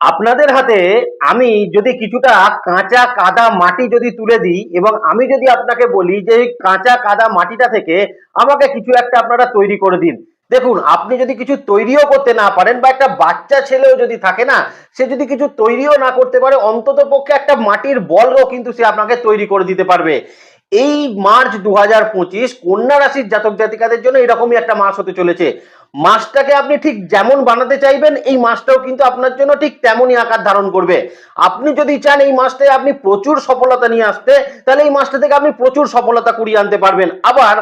আপনাদের হাতে আমি যদি কিছুটা কাঁচা কাদা মাটি যদি তুলে দিই এবং আমি যদি আপনাকে বলি যে এই কাঁচা কাদা মাটিটা থেকে আমাকে কিছু একটা আপনারা তৈরি করে দিন। দেখুন, আপনি যদি কিছু তৈরিও করতে না পারেন বা একটা বাচ্চা ছেলেও যদি থাকে না, সে যদি কিছু তৈরিও না করতে পারে অন্তত পক্ষে একটা মাটির বলও কিন্তু সে আপনাকে তৈরি করে দিতে পারবে। এই মার্চ দু হাজার পঁচিশ কন্যা রাশির জাতক জাতিকাদের জন্য এরকমই একটা মাস হতে চলেছে। মাসটাকে আপনি ঠিক যেমন বানাতে চাইবেন, এই মাসটাও কিন্তু আপনার জন্য ঠিক তেমনই আকার ধারণ করবে। আপনি যদি চান এই মাসটায় আপনি প্রচুর সফলতা নিয়ে আসতে, তাহলে এই মাসটা থেকে আপনি প্রচুর সফলতা কুড়িয়ে আনতে পারবেন। আবার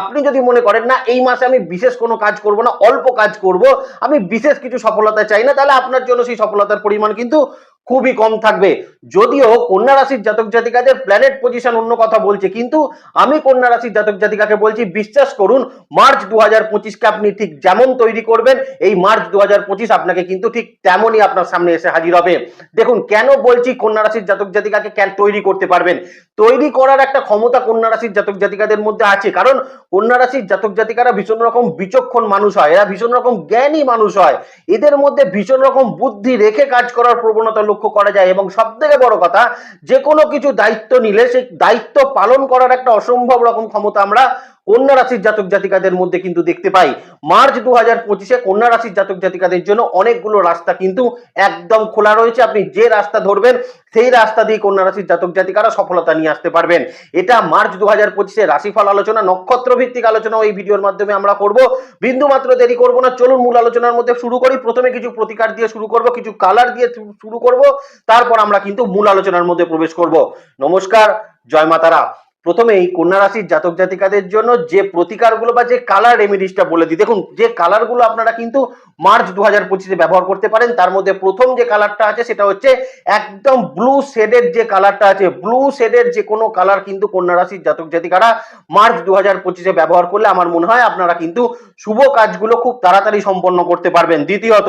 আপনি যদি মনে করেন, না, এই মাসে আমি বিশেষ কোনো কাজ করব না, অল্প কাজ করব, আমি বিশেষ কিছু সফলতা চাই না, তাহলে আপনার জন্য সেই সফলতার পরিমাণ কিন্তু খুবই কম থাকবে। যদিও কন্যা রাশির জাতক জাতিকাদের প্ল্যানেট পজিশন অন্য কথা বলছে, কিন্তু আমি কন্যা রাশির জাতক জাতিকাকে বলছি, বিশ্বাস করুন, মার্চ দু হাজার পঁচিশকে আপনি ঠিক যেমন তৈরি করবেন, এই মার্চ দু হাজার পঁচিশ আপনাকে কিন্তু ঠিক তেমনই আপনার সামনে এসে হাজির হবে। দেখুন, কেন বলছি কন্যা রাশির জাতক জাতিকাকে কেন তৈরি করতে পারবেন? তৈরি করার একটা ক্ষমতা কন্যা রাশির জাতক জাতিকাদের মধ্যে আছে, কারণ কন্যা রাশির জাতক জাতিকারা ভীষণ রকম বিচক্ষণ মানুষ হয়, এরা ভীষণ রকম জ্ঞানী মানুষ হয়। এদের মধ্যে ভীষণ রকম বুদ্ধি রেখে কাজ করার প্রবণতা লক্ষ্য করা যায় এবং সব থেকে বড় কথা যে কোনো কিছু দায়িত্ব নিলে সেই দায়িত্ব পালন করার একটা অসম্ভব রকম ক্ষমতা আমরা কন্যা রাশির জাতক জাতিকাদের মধ্যে কিন্তু দেখতে পাই। মার্চ দু হাজার পঁচিশে কন্যা রাশির জাতক জাতিকাদের জন্য অনেকগুলো রাস্তা কিন্তু একদম খোলা রয়েছে। আপনি যে রাস্তা ধরবেন, সেই রাস্তা দিয়ে কন্যা রাশির জাতক জাতিকারা সফলতা নিয়ে আসতে পারবেন। এটা মার্চ দু হাজার পঁচিশে রাশিফল আলোচনা নক্ষত্র ভিত্তিক আলোচনা এই ভিডিওর মাধ্যমে আমরা করব। বিন্দু মাত্র দেরি করব না, চলুন মূল আলোচনার মধ্যে শুরু করি। প্রথমে কিছু প্রতিকার দিয়ে শুরু করব, কিছু কালার দিয়ে শুরু করব। তারপর আমরা কিন্তু মূল আলোচনার মধ্যে প্রবেশ করব। নমস্কার, জয় মাতারা। প্রথমেই কন্যা রাশির জাতক জাতিকাদের জন্য যে প্রতিকারগুলো বা যে কালার রেমিডিসটা বলে দিই। দেখুন, যে কালারগুলো আপনারা কিন্তু মার্চ দু হাজার পঁচিশে ব্যবহার করতে পারেন, তার মধ্যে প্রথম যে কালারটা আছে সেটা হচ্ছে একদম ব্লু শেডের যে কালারটা আছে ব্লু শেডের যে কোনো কালার কিন্তু কন্যা রাশির জাতক জাতিকারা মার্চ দু হাজার পঁচিশে ব্যবহার করলে আমার মনে হয় আপনারা কিন্তু শুভ কাজগুলো খুব তাড়াতাড়ি সম্পন্ন করতে পারবেন। দ্বিতীয়ত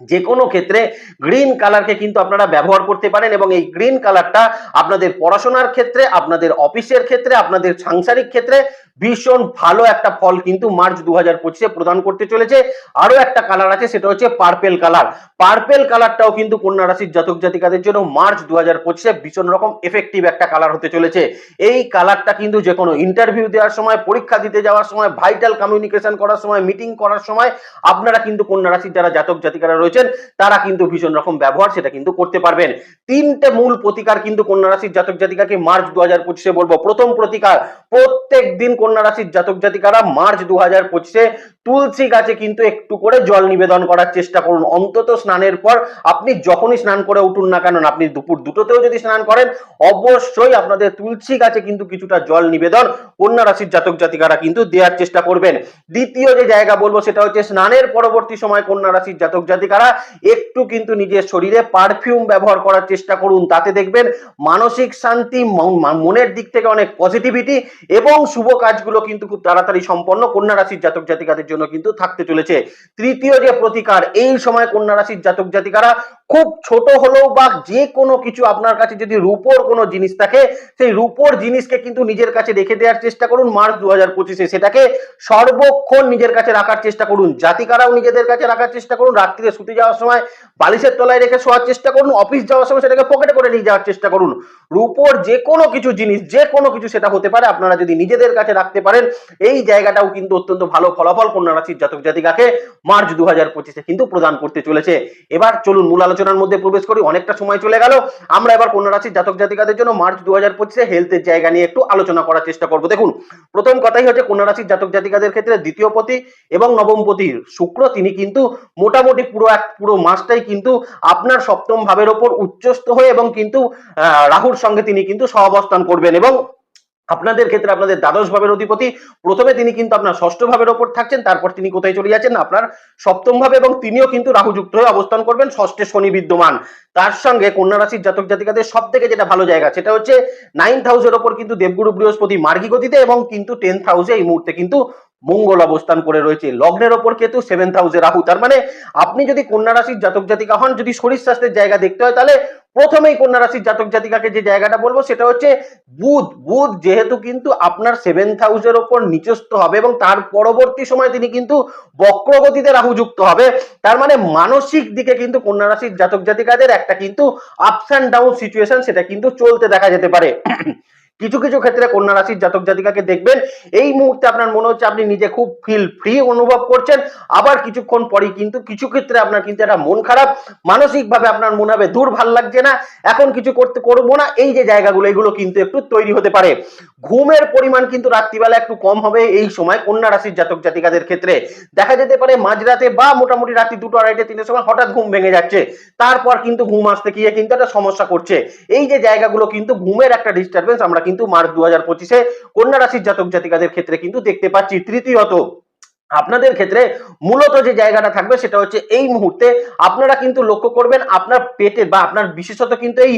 যে কোনো ক্ষেত্রে গ্রিন কালারকে কিন্তু আপনারা ব্যবহার করতে পারেন এবং এই গ্রিন কালারটা আপনাদের পড়াশোনার ক্ষেত্রে, আপনাদের অফিসের ক্ষেত্রে, আপনাদের সাংসারিক ক্ষেত্রে ভীষণ ভালো একটা ফল কিন্তু মার্চ দু হাজার পঁচিশে প্রদান করতে চলেছে। আরও একটা কালার আছে, সেটা হচ্ছে পার্পেল কালার পার্পেল কালারটাও কিন্তু কন্যা রাশির জাতক জাতিকাদের জন্য মার্চ দু হাজার পঁচিশে ভীষণ রকম এফেক্টিভ একটা কালার হতে চলেছে। এই কালারটা কিন্তু যে কোনো ইন্টারভিউ দেওয়ার সময়, পরীক্ষা দিতে যাওয়ার সময় ভাইটাল কমিউনিকেশন করার সময় মিটিং করার সময়, আপনারা কিন্তু কন্যা রাশির যারা জাতক জাতিকারা রয়েছেন তারা কিন্তু ভীষণ রকম ব্যবহার সেটা কিন্তু করতে পারবেন। তিনটে মূল প্রতিকার কিন্তু কন্যা রাশির জাতক জাতিকাকে মার্চ দু হাজার পঁচিশে বলব। প্রথম প্রতিকার প্রত্যেক দিন কন্যা রাশির জাতক জাতিকারা মার্চ দু হাজার পঁচিশে তুলসী গাছে কিন্তু একটু করে জল নিবেদন করার চেষ্টা করুন। অন্তত স্নানের পর আপনি যখনই স্নান করে উঠুন না কেন, আপনি দুপুর দুটোতেও যদি স্নান করেন, অবশ্যই আপনাদের তুলসী গাছে কিন্তু কিছুটা জল নিবেদন কন্যা রাশির জাতক জাতিকারা কিন্তু দেওয়ার চেষ্টা করবেন। দ্বিতীয় যে জায়গা বলব সেটা হচ্ছে স্নানের পরবর্তী সময় কন্যা রাশির জাতক জাতিকারা একটু কিন্তু নিজের শরীরে পারফিউম ব্যবহার করার চেষ্টা করুন। তাতে দেখবেন মানসিক শান্তি, মন- মনের দিক থেকে অনেক পজিটিভিটি এবং শুভ কাজগুলো কিন্তু খুব তাড়াতাড়ি সম্পন্ন কন্যা রাশির জাতক জাতিকাদের জন্য কিন্তু থাকতে চলেছে। তৃতীয় যে প্রতিকার, এই সময় কন্যা রাশির জাতক জাতিকারা খুব ছোট হলেও বা যে কোনো কিছু আপনার কাছে যদি রূপোর কোনো জিনিস থাকে, সেই রূপোর জিনিসকে কিন্তু নিজের কাছে রেখে দেওয়ার চেষ্টা করুন মার্চ দু হাজার পঁচিশে। সেটাকে সর্বক্ষণ নিজের কাছে রাখার চেষ্টা করুন। জাতিকারাও নিজেদের কাছে রাখার চেষ্টা করুন। রাত্রিরে শুতে যাওয়ার সময় বালিশের তলায় রেখে শোয়ার চেষ্টা করুন। অফিস যাওয়ার সময় সেটাকে পকেটে করে নিয়ে যাওয়ার চেষ্টা করুন। রূপোর যে কোনো কিছু জিনিস, যে কোনো কিছু সেটা হতে পারে। আপনারা যদি নিজেদের কাছে রাখতে পারেন, এই জায়গাটাও কিন্তু অত্যন্ত ভালো ফলাফল কন্যা রাশির জাতক জাতিকাকে মার্চ দু হাজার পঁচিশে কিন্তু প্রদান করতে চলেছে। এবার চলুন মূল আলোচনার মধ্যে প্রবেশ করি, অনেকটা সময় চলে গেল। আমরা এবার কন্যা রাশির জাতক জাতিকাদের জন্য মার্চ দু হাজার পঁচিশে হেলথের জায়গা নিয়ে একটু আলোচনা করার চেষ্টা করব। দেখুন, প্রথম কথাই হচ্ছে কন্যা রাশির জাতক জাতিকাদের ক্ষেত্রে দ্বিতীয় পতি এবং নবম পতি শুক্র, তিনি কিন্তু মোটামুটি পুরো এক, পুরো মাসটাই কিন্তু আপনার সপ্তম ভাবের ওপর উচ্চস্থ হয়ে এবং কিন্তু রাহুর সঙ্গে তিনি কিন্তু সহাবস্থান করবেন এবং আপনাদের ক্ষেত্রে আপনাদের দ্বাদশ ভাবের অধিপতি। প্রথমে তিনি কিন্তু আপনার ষষ্ঠ ভাবের ওপর থাকছেন, তারপর তিনি কোথায় চলে যাচ্ছেন? আপনার সপ্তম ভাবে এবং তিনিও কিন্তু রাহুযুক্ত হয়ে অবস্থান করবেন ষষ্ঠে শনি বিদ্যমান। তার সঙ্গে কন্যা রাশির জাতক জাতিকাদের সব থেকে যেটা ভালো জায়গা, সেটা হচ্ছে নাইন্থ হাউসের ওপর কিন্তু দেবগুরু বৃহস্পতি মার্গী গতিতে এবং কিন্তু টেন্থ হাউসে এই মুহূর্তে কিন্তু মঙ্গল অবস্থান করে রয়েছে। লগ্নের ওপর কেতু সেভেন্থ হাউসে রাহু। তার মানে আপনি যদি কন্যা রাশির জাতক জাতিকা হন, যদি শরীর স্বাস্থ্যের জায়গা দেখতে হয়, তাহলে প্রথমেই কন্যা রাশির জাতক জাতিকাকে যে জায়গাটা বলব, সেটা হচ্ছে বুধ। বুধ যেহেতু কিন্তু আপনার সেভেন্থ হাউসের ওপর নিচস্থ হবে এবং তার পরবর্তী সময় তিনি কিন্তু বক্রগতিতে রাহু যুক্ত হবে। তার মানে মানসিক দিকে কিন্তু কন্যা রাশির জাতক জাতিকাদের একটা কিন্তু আপস অ্যান্ড ডাউন সিচুয়েশন সেটা কিন্তু চলতে দেখা যেতে পারে। কিছু কিছু ক্ষেত্রে কন্যা রাশির জাতক জাতিকাকে দেখবেন, এই মুহূর্তে আপনার মনে হচ্ছে আপনি নিজে খুব ফিল ফ্রি অনুভব করছেন, আবার কিছুক্ষণ পরেই কিন্তু কিছু ক্ষেত্রে আপনার কিন্তু একটা মন খারাপ, মানসিকভাবে আপনার মনে হবে দূর, ভালো লাগছে না, এখন কিছু করতে করব না, এই যে জায়গাগুলো, এগুলো কিন্তু একটু তৈরি হতে পারে। ঘুমের পরিমাণ কিন্তু রাত্রিবেলা একটু কম হবে এই সময় কন্যা রাশির জাতক জাতিকাদের ক্ষেত্রে। দেখা যেতে পারে মাঝরাতে বা মোটামুটি রাত্রি দুটো আড়াইটে, তিনটের সময় হঠাৎ ঘুম ভেঙে যাচ্ছে, তারপর কিন্তু ঘুম আসতে গিয়ে কিন্তু একটা সমস্যা করছে। এই যে জায়গাগুলো কিন্তু ঘুমের একটা ডিস্টারবেন্স আমরা কিন্তু মার্চ দু হাজার পঁচিশে কন্যা রাশির জাতক জাতিকাদের ক্ষেত্রে কিন্তু দেখতে পাচ্ছি তৃতীয়ত আপনাদের ক্ষেত্রে মূলত যে জায়গাটা থাকবে সেটা হচ্ছে এই মুহূর্তে আপনারা কিন্তু লক্ষ্য করবেন আপনার পেটে বা আপনার বিশেষত কিন্তু এই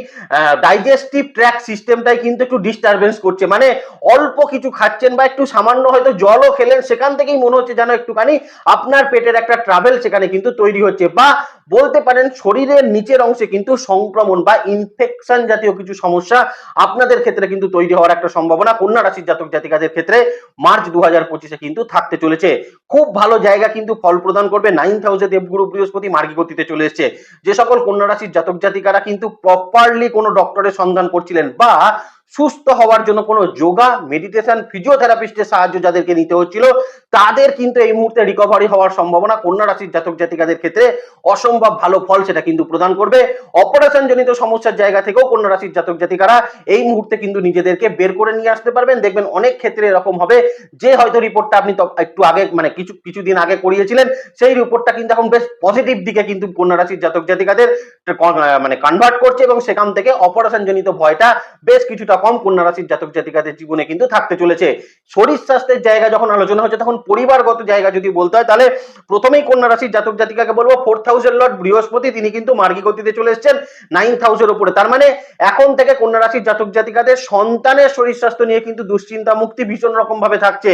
ডাইজেস্টিভ ট্র্যাক সিস্টেমটাই কিন্তু একটু ডিস্টারবেন্স করছে। মানে অল্প কিছু খাচ্ছেন বা একটু সামান্য হয়তো জলও খেলেন, সেখান থেকেই মনে হচ্ছে যেন একটুখানি আপনার পেটের একটা ট্রাভেল সেখানে কিন্তু তৈরি হচ্ছে বা বলতে পারেন শরীরের নিচের অংশে কিন্তু সংক্রমণ বা ইনফেকশন জাতীয় কিছু সমস্যা আপনাদের ক্ষেত্রে কিন্তু তৈরি হওয়ার একটা সম্ভাবনা। কন্যা রাশির জাতক জাতিকাদের ক্ষেত্রে মার্চ দু হাজার পঁচিশে কিন্তু থাকতে চলেছে। খুব ভালো জায়গা কিন্তু ফল প্রদান করবে। নাইন্থ হাউসে দেবগুরু বৃহস্পতি মার্গী গতিতে চলে এসছে। যে সকল কন্যা রাশির জাতক জাতিকারা কিন্তু প্রপারলি কোনো ডক্টরের সন্ধান করছিলেন বা সুস্থ হওয়ার জন্য কোনো যোগা মেডিটেশন ফিজিওথেরাপিস্টের সাহায্য যাদেরকে নিতে হচ্ছিল, তাদের কিন্তু এই মুহূর্তে রিকভারি হওয়ার সম্ভাবনা কন্যা রাশির জাতক জাতিকাদের ক্ষেত্রে অসম্ভব ভালো ফল সেটা কিন্তু প্রদান করবে। অপারেশন জনিত সমস্যার জায়গা থেকেও কন্যা রাশির জাতক জাতিকারা এই মুহূর্তে কিন্তু নিজেদেরকে বের করে নিয়ে আসতে পারবেন। দেখবেন অনেক ক্ষেত্রে এরকম হবে যে হয়তো রিপোর্টটা আপনি একটু আগে মানে কিছু, কিছুদিন আগে করিয়েছিলেন, সেই রিপোর্টটা কিন্তু এখন বেশ পজিটিভ দিকে কিন্তু কন্যা রাশির জাতক জাতিকাদের মানে কনভার্ট করছে এবং সেখান থেকে অপারেশন জনিত ভয়টা বেশ কিছুটা কম, কন্যা রাশির জাতক জাতিকাদের জীবনে কিন্তু থাকতে চলেছে। শরীর স্বাস্থ্যের জায়গা যখন আলোচনা হচ্ছে, তখন পরিবারগত জায়গা যদি বলতে হয়, তাহলে প্রথমেই কন্যা রাশির জাতক জাতিকাকে বলব ফোর্থ হাউসের লর্ড বৃহস্পতি, তিনি কিন্তু মার্গী গতিতে চলে এসেছেন নাইন্থ হাউসের উপরে। তার মানে এখন থেকে কন্যা রাশির জাতক জাতিকাদের সন্তানের শরীর স্বাস্থ্য নিয়ে কিন্তু দুশ্চিন্তা, মুক্তি ভীষণ রকম ভাবে থাকছে।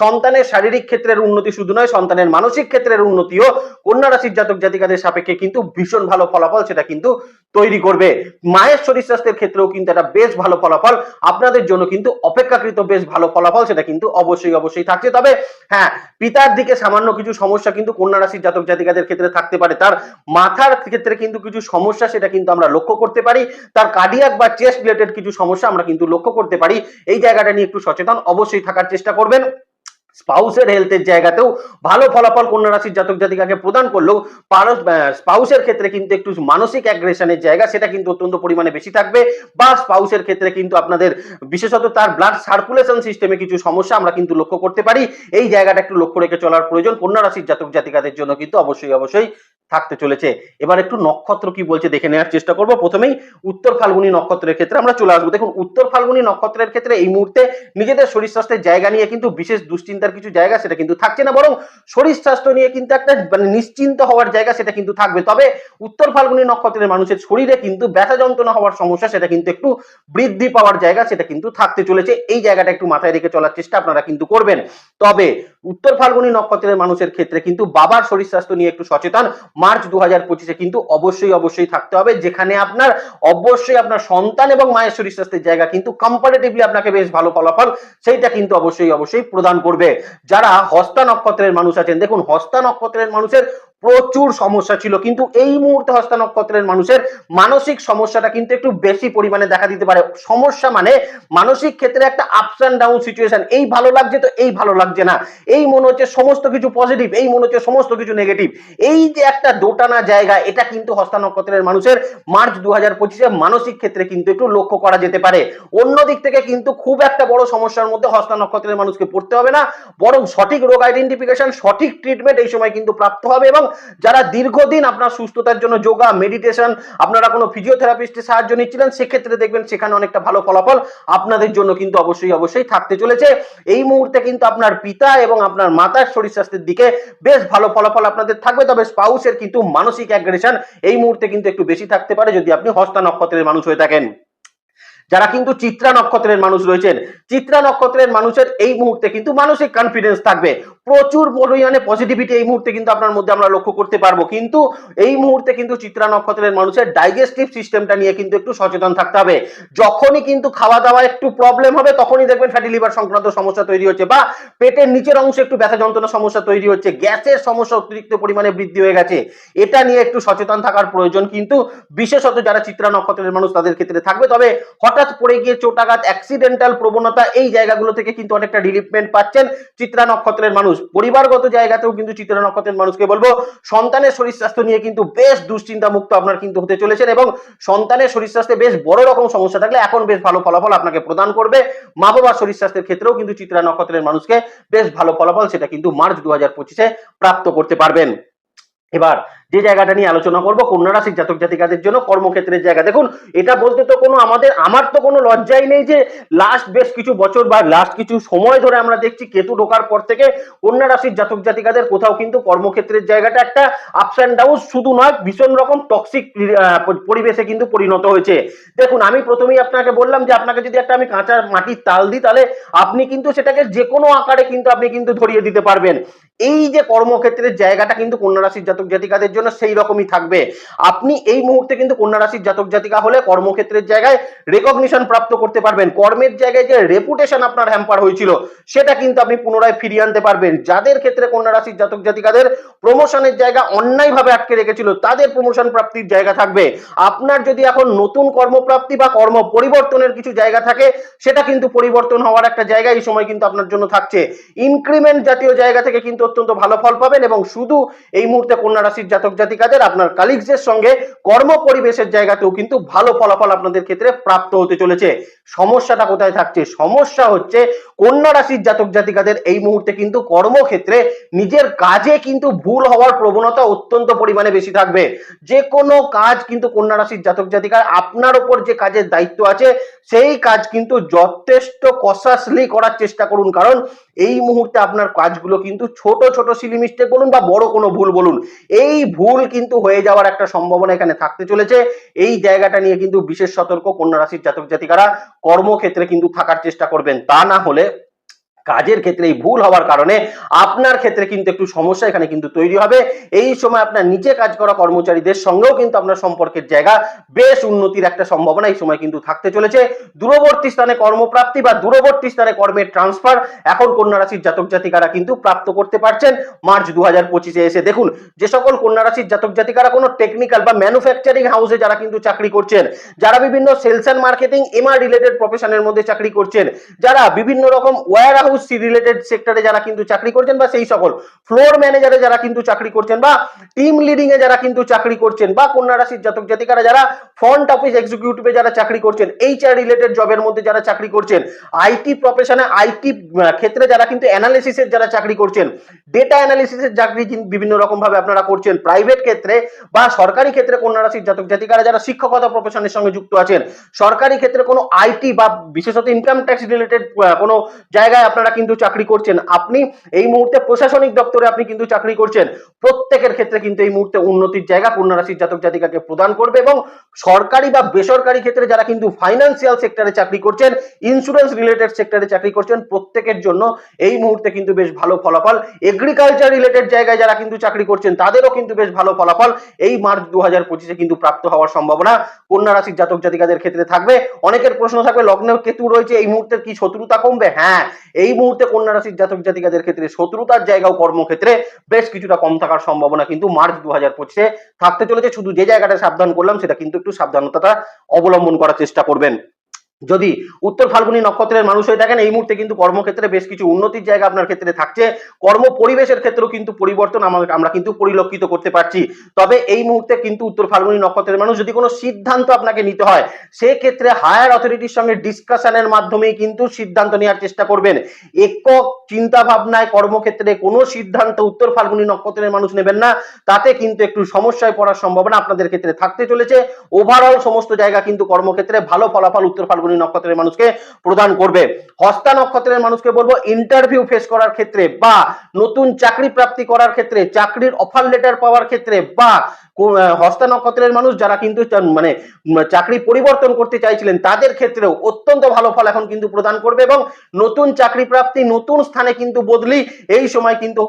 সন্তানের শারীরিক ক্ষেত্রের উন্নতি শুধু নয়, সন্তানের মানসিক ক্ষেত্রের উন্নতিও কন্যা রাশির জাতক জাতিকাদের সাপেক্ষে কিন্তু ভীষণ ভালো ফলাফল সেটা কিন্তু তৈরি করবে। মায়ের শরীর স্বাস্থ্যের ক্ষেত্রেও কিন্তু একটা বেশ ভালো ফলাফল আপনাদের জন্য কিন্তু অপেক্ষাকৃত বেশ ভালো ফলাফল সেটা কিন্তু অবশ্যই অবশ্যই থাকছে। তবে হ্যাঁ পিতার দিকে সামান্য কিছু সমস্যা কিন্তু কন্যা রাশির জাতক জাতিকাদের ক্ষেত্রে থাকতে পারে। তার মাথার ক্ষেত্রে কিন্তু কিছু সমস্যা সেটা কিন্তু আমরা লক্ষ্য করতে পারি। তার কার্ডিয়াক বা চেস্ট রিলেটেড কিছু সমস্যা আমরা কিন্তু লক্ষ্য করতে পারি। এই জায়গাটা নিয়ে একটু সচেতন অবশ্যই থাকার চেষ্টা করবেন। স্পাউসের হেলথের জায়গাতেও ভালো ফলাফল কন্যা রাশির জাতক জাতিকাকে প্রদান করলেও স্পাউসের ক্ষেত্রে কিন্তু একটু মানসিক অ্যাগ্রেশনের জায়গা, সেটা কিন্তু অত্যন্ত পরিমাণে বেশি থাকবে বা স্পাউসের ক্ষেত্রে কিন্তু আপনাদের বিশেষত তার ব্লাড সার্কুলেশন সিস্টেমে কিছু সমস্যা আমরা কিন্তু লক্ষ্য করতে পারি। এই জায়গাটা একটু লক্ষ্য রেখে চলার প্রয়োজন কন্যা রাশির জাতক জাতিকাদের জন্য কিন্তু অবশ্যই অবশ্যই থাকতে চলেছে। এবার একটু নক্ষত্র কি বলছে দেখে নেওয়ার চেষ্টা করব। প্রথমেই উত্তর ফাল্গুনী নক্ষত্রের ক্ষেত্রে আমরা চলে আসব। দেখুন, উত্তর ফাল্গুনী নক্ষত্রের ক্ষেত্রে এই মুহূর্তে নিজেদের শরীর স্বাস্থ্যের জায়গা নিয়ে কিন্তু বিশেষ দুশ্চিন্তার কিছু জায়গা সেটা কিন্তু থাকছে না, বরং শরীর স্বাস্থ্য নিয়ে কিন্তু একটা মানে নিশ্চিন্ত হওয়ার জায়গা সেটা কিন্তু থাকবে। তবে উত্তর ফাল্গুনী নক্ষত্রের মানুষের শরীরে কিন্তু ব্যথা যন্ত্রণা হওয়ার সমস্যা সেটা কিন্তু একটু বৃদ্ধি পাওয়ার জায়গা সেটা কিন্তু থাকতে চলেছে। এই জায়গাটা একটু মাথায় রেখে চলার চেষ্টা আপনারা কিন্তু করবেন। তবে উত্তর ফাল্গুনী নক্ষত্রের মানুষের ক্ষেত্রে কিন্তু বাবার শরীর স্বাস্থ্য নিয়ে একটু সচেতন। মার্চ দু হাজার পঁচিশে কিন্তু অবশ্যই অবশ্যই থাকতে হবে। যেখানে আপনার অবশ্যই আপনার সন্তান এবং মায়ের শরীর স্বাস্থ্যের জায়গা কিন্তু কম্পারেটিভলি আপনাকে বেশ ভালো ফলাফল সেইটা কিন্তু অবশ্যই অবশ্যই প্রদান করবে। যারা হস্তা নক্ষত্রের মানুষ আছেন, দেখুন, হস্তা নক্ষত্রের মানুষের প্রচুর সমস্যা ছিল। কিন্তু এই মুহূর্তে হস্তা নক্ষত্রের মানুষের মানসিক সমস্যাটা কিন্তু একটু বেশি পরিমাণে দেখা দিতে পারে। সমস্যা মানে মানসিক ক্ষেত্রে একটা আপস অ্যান্ড ডাউন সিচুয়েশন এই ভালো লাগছে তো এই ভালো লাগছে না। এই মনে হচ্ছে সমস্ত কিছু পজিটিভ এই মনে হচ্ছে সমস্ত কিছু নেগেটিভ এই যে একটা দোটানা জায়গা, এটা কিন্তু হস্তা নক্ষত্রের মানুষের মার্চ দু হাজার পঁচিশে মানসিক ক্ষেত্রে কিন্তু একটু লক্ষ্য করা যেতে পারে। অন্য দিক থেকে কিন্তু খুব একটা বড় সমস্যার মধ্যে হস্তা নক্ষত্রের মানুষকে পড়তে হবে না। বরং সঠিক রোগ আইডেন্টিফিকেশন সঠিক ট্রিটমেন্ট এই সময় কিন্তু প্রাপ্ত হবে এবং যারা দীর্ঘদিন আপনার সুস্থতার জন্য যোগা মেডিটেশন আপনারা কোনো ফিজিওথেরাপিস্টের সাহায্য নিচ্ছিলেন, সেক্ষেত্রে দেখবেন সেখানে অনেকটা ভালো ফলাফল আপনাদের জন্য কিন্তু অবশ্যই অবশ্যই থাকতে চলেছে। এই মুহূর্তে কিন্তু আপনার পিতা এবং আপনার মাতার শরীর স্বাস্থ্যের দিকে বেশ ভালো ফলাফল আপনাদের থাকবে, তবে স্পাউসের কিন্তু মানসিক অ্যাগ্রেশন এই মুহূর্তে কিন্তু একটু বেশি থাকতে পারে যদি আপনি হস্তা নক্ষত্রের মানুষ হয়ে থাকেন। যারা কিন্তু চিত্রা নক্ষত্রের মানুষ রয়েছেন। চিত্রা নক্ষত্রের মানুষের এই মুহূর্তে কিন্তু মানসিক কনফিডেন্স থাকবে। প্রচুর পরিমাণে পজিটিভিটি এই মুহূর্তে কিন্তু আপনার মধ্যে আমরা লক্ষ্য করতে পারব। কিন্তু এই মুহূর্তে কিন্তু চিত্রা নক্ষত্রের মানুষের ডাইজেস্টিভ সিস্টেমটা নিয়ে কিন্তু একটু সচেতন থাকতে হবে। যখনই কিন্তু খাওয়া দাওয়া একটু প্রবলেম হবে, তখনই দেখবেন ফ্যাটি লিভার সংক্রান্ত সমস্যা তৈরি হচ্ছে বা পেটের নিচের অংশে একটু ব্যথা যন্ত্রণা সমস্যা তৈরি হচ্ছে, গ্যাসের সমস্যা অতিরিক্ত পরিমাণে বৃদ্ধি হয়ে গেছে। এটা নিয়ে একটু সচেতন থাকার প্রয়োজন। কিন্তু বিশেষত যারা চিত্রা নক্ষত্রের মানুষ তাদের ক্ষেত্রে থাকবে। তবে হঠাৎ পড়ে গিয়ে চোটাঘাত অ্যাক্সিডেন্টাল প্রবণতা, এই জায়গাগুলো থেকে কিন্তু অনেকটা রিলিফমেন্ট পাচ্ছেন চিত্রা নক্ষত্রের মানুষ। পরিবারগত জায়গাতেও কিন্তু চিত্রা নক্ষত্রের মানুষকে বলব, সন্তানের শরীর স্বাস্থ্য নিয়ে কিন্তু বেশ দুশ্চিন্তা মুক্ত আপনার কিন্তু হতে চলেছেন এবং সন্তানের শরীর স্বাস্থ্যে বেশ বড় রকম সমস্যা থাকলে এখন বেশ ভালো ফলাফল আপনাকে প্রদান করবে। মা বাবার শরীর স্বাস্থ্যের ক্ষেত্রেও কিন্তু চিত্রা নক্ষত্রের মানুষকে বেশ ভালো ফলাফল সেটা কিন্তু মার্চ দু হাজার পঁচিশে প্রাপ্ত করতে পারবেন। এবার যে জায়গাটা নিয়ে আলোচনা করব, কন্যা রাশির জাতক জাতিকাদের জন্য কর্মক্ষেত্রের জায়গা। দেখুন, এটা বলতে তো কোনো আমাদের, আমার তো কোনো লজ্জাই নেই যে লাস্ট বেশ কিছু বছর বা লাস্ট কিছু সময় ধরে আমরা দেখছি কেতু ঢোকার পর থেকে কন্যা রাশির জাতক জাতিকাদের কোথাও কিন্তু কর্মক্ষেত্রের জায়গাটা একটা আপস অ্যান্ড ডাউন শুধু নয়, ভীষণ রকম টক্সিক পরিবেশে কিন্তু পরিণত হয়েছে। দেখুন, আমি প্রথমেই আপনাকে বললাম যে আপনাকে যদি একটা আমি কাঁচা মাটির তাল দিই, তাহলে আপনি কিন্তু সেটাকে যে কোনো আকারে কিন্তু আপনি কিন্তু ধরিয়ে দিতে পারবেন। এই যে কর্মক্ষেত্রের জায়গাটা কিন্তু কন্যা রাশির জাতক জাতিকাদের জন্য সেই রকমই থাকবে। আপনি এই মুহূর্তে কিন্তু কন্যা রাশির জাতক জাতিকা হলে কর্মক্ষেত্রের জায়গায় রেকগনিশন প্রাপ্ত করতে পারবেন। কর্মের জায়গায় যে রেপুটেশন আপনার হ্যাম্পার হয়েছিল, সেটা কিন্তু আপনি পুনরায় ফিরিয়ে আনতে পারবেন। যাদের ক্ষেত্রে কন্যা রাশির জাতক জাতিকাদের প্রমোশনের জায়গা অন্যায়ভাবে আটকে রেখেছিল, তাদের প্রমোশন প্রাপ্তির জায়গা থাকবে। আপনার যদি এখন নতুন কর্মপ্রাপ্তি বা কর্ম পরিবর্তনের কিছু জায়গা থাকে, সেটা কিন্তু পরিবর্তন হওয়ার একটা জায়গা এই সময় কিন্তু আপনার জন্য থাকছে। ইনক্রিমেন্ট জাতীয় জায়গা থেকে কিন্তু অত্যন্ত ভালো ফল পাবেন এবং শুধু এই মুহূর্তে কন্যা রাশির জাতক জাতিকাদের, আপনার কালিগসের সঙ্গে কর্ম পরিবেশের জায়গাতেও কিন্তু ভালো ফলাফল আপনাদের ক্ষেত্রে প্রাপ্ত হতে চলেছে। সমস্যাটা কোথায় থাকছে? সমস্যা হচ্ছে কন্যা রাশির জাতক জাতিকাদের এই মুহূর্তে কিন্তু কর্মক্ষেত্রে নিজের কাজে কিন্তু ভুল হওয়ার প্রবণতা অত্যন্ত পরিমাণে বেশি থাকবে। যে কোনো কাজ কিন্তু কন্যা রাশির জাতক জাতিকার আপনার ওপর যে কাজের দায়িত্ব আছে, সেই কাজ কিন্তু যথেষ্ট কসাসলি করার চেষ্টা করুন। কারণ এই মুহূর্তে আপনার কাজগুলো কিন্তু ছোট ছোট সিলি মিস্টেক বলুন বা বড় কোনো ভুল বলুন, এই ভুল কিন্তু হয়ে যাওয়ার একটা সম্ভাবনা এখানে থাকতে চলেছে। এই জায়গাটা নিয়ে কিন্তু বিশেষ সতর্ক কন্যা রাশির জাতক জাতিকারা কর্মক্ষেত্রে কিন্তু থাকার চেষ্টা করবেন। তা না হলে কাজের ক্ষেত্রে এই ভুল হওয়ার কারণে আপনার ক্ষেত্রে কিন্তু একটু সমস্যা এখানে কিন্তু তৈরি হবে। এই সময় আপনার নিচে কাজ করা কর্মচারীদের সঙ্গেও কিন্তু আপনার সম্পর্কের জায়গা বেশ উন্নতির একটা সম্ভাবনা এই সময় কিন্তু থাকতে চলেছে। দূরবর্তী স্থানে কর্মপ্রাপ্তি বা দূরবর্তী স্থানে কর্মের ট্রান্সফার এখন কন্যা রাশির জাতক জাতিকারা কিন্তু প্রাপ্ত করতে পারছেন। মার্চ দু হাজার পঁচিশে এসে দেখুন, যে সকল কন্যা রাশির জাতক জাতিকারা কোনো টেকনিক্যাল বা ম্যানুফ্যাকচারিং হাউসে যারা কিন্তু চাকরি করছেন, যারা বিভিন্ন sales and marketing MR related প্রফেশনের মধ্যে চাকরি করছেন, যারা বিভিন্ন রকম ওয়্যার হাউস রিলেটেড সেক্টরে যারা কিন্তু চাকরি করছেন বা সেই সকল ফ্লোর ম্যানেজারে যারা কিন্তু চাকরি করছেন বা টিম লিডিং এ যারা কিন্তু চাকরি করছেন বা কন্যা রাশির জাতক জাতিকারা যারা ফ্রন্ট অফিস এক্সিকিউটিভে যারা চাকরি করছেন এইচআর রিলেটেড জবের মধ্যে যারা চাকরি করছেন আইটি প্রফেশনে আইটি ক্ষেত্রে যারা কিন্তু অ্যানালিসিসের যারা চাকরি করছেন ডেটা অ্যানালিসিসের চাকরি বিভিন্ন রকম ভাবে আপনারা করছেন প্রাইভেট ক্ষেত্রে বা সরকারি ক্ষেত্রে কন্যা রাশির জাতক জাতিকারা যারা শিক্ষকতা প্রফেশনের সঙ্গে যুক্ত আছেন, সরকারি ক্ষেত্রে কোনো আইটি বা বিশেষত ইনকাম ট্যাক্স রিলেটেড কোনো জায়গায় আপনারা কিন্তু চাকরি করছেন। আপনি এই মুহূর্তে প্রশাসনিক দপ্তরে আপনি কিন্তু চাকরি করছেন। প্রত্যেকের ক্ষেত্রে কিন্তু এই মুহূর্তে উন্নতির জায়গা কন্যা রাশির জাতক জাতিকাকে প্রদান করবে এবং সরকারি বা বেসরকারি ক্ষেত্রে যারা কিন্তু ফাইন্যান্সিয়াল সেক্টরে চাকরি করছেন ইন্স্যুরেন্স রিলেটেড সেক্টরে চাকরি করছেন, প্রত্যেকের জন্য এই মুহূর্তে কিন্তু বেশ ভালো ফলাফল। এগ্রিকালচার রিলেটেড জায়গায় যারা কিন্তু চাকরি করছেন, তাদেরও কিন্তু বেশ ভালো ফলাফল। এই মার্চ দু হাজার কিন্তু প্রাপ্ত হওয়ার সম্ভাবনা কন্যা রাশির জাতক জাতিকাদের ক্ষেত্রে থাকবে। অনেকের প্রশ্ন থাকবে, লগ্নে কেতু রয়েছে, এই মুহূর্তে কি শত্রুতা কমবে? হ্যাঁ এই মুহূর্তে কন্যা রাশির জাতক জাতিকাদের ক্ষেত্রে শত্রুতার জায়গাও কর্মক্ষেত্রে বেশ কিছুটা কম থাকার সম্ভাবনা কিন্তু মার্চ দু হাজার পঁচিশে থাকতে চলেছে। শুধু যে জায়গাটা সাবধান করলাম, সেটা কিন্তু একটু সাবধানতাটা অবলম্বন করার চেষ্টা করবেন। যদি উত্তর ফাল্গুনী নক্ষত্রের মানুষ হয়ে থাকেন, এই মুহূর্তে কিন্তু কর্মক্ষেত্রে বেশ কিছু উন্নতির জায়গা আপনার ক্ষেত্রে থাকছে। কর্ম পরিবেশের ক্ষেত্রেও কিন্তু পরিবর্তন আমা- আমরা কিন্তু পরিলক্ষিত করতে পারছি। তবে এই মুহূর্তে কিন্তু উত্তর ফাল্গুনী নক্ষত্রের মানুষ যদি কোনো সিদ্ধান্ত আপনাকে নিতে হয়, সেক্ষেত্রে হায়ার অথরিটির সঙ্গে ডিসকাশনের মাধ্যমেই কিন্তু সিদ্ধান্ত নেওয়ার চেষ্টা করবেন। একক চিন্তা ভাবনায় কর্মক্ষেত্রে কোনো সিদ্ধান্ত উত্তর ফাল্গুনী নক্ষত্রের মানুষ নেবেন না। তাতে কিন্তু একটু সমস্যায় পড়ার সম্ভাবনা আপনাদের ক্ষেত্রে থাকতে চলেছে। ওভারঅল সমস্ত জায়গা কিন্তু কর্মক্ষেত্রে ভালো ফলাফল উত্তর ফাল্গুনী নক্ষত্রের মানুষকে প্রদান করবে। হস্তা নক্ষত্রের মানুষকে বলব ইন্টারভিউ ফেস করার ক্ষেত্রে বা নতুন চাকরি প্রাপ্তি করার ক্ষেত্রে, চাকরির অফার লেটার পাওয়ার ক্ষেত্রে বা হস্তা নক্ষত্রের মানুষ যারা কিন্তু মানে চাকরি পরিবর্তন করতে চাইছিলেন, তাদের ক্ষেত্রেও অত্যন্ত ভালো ফল এখন কিন্তু প্রদান করবে এবং নতুন চাকরি প্রাপ্তি, নতুন স্থানে কিন্তু বদলি এই সময় কিন্তু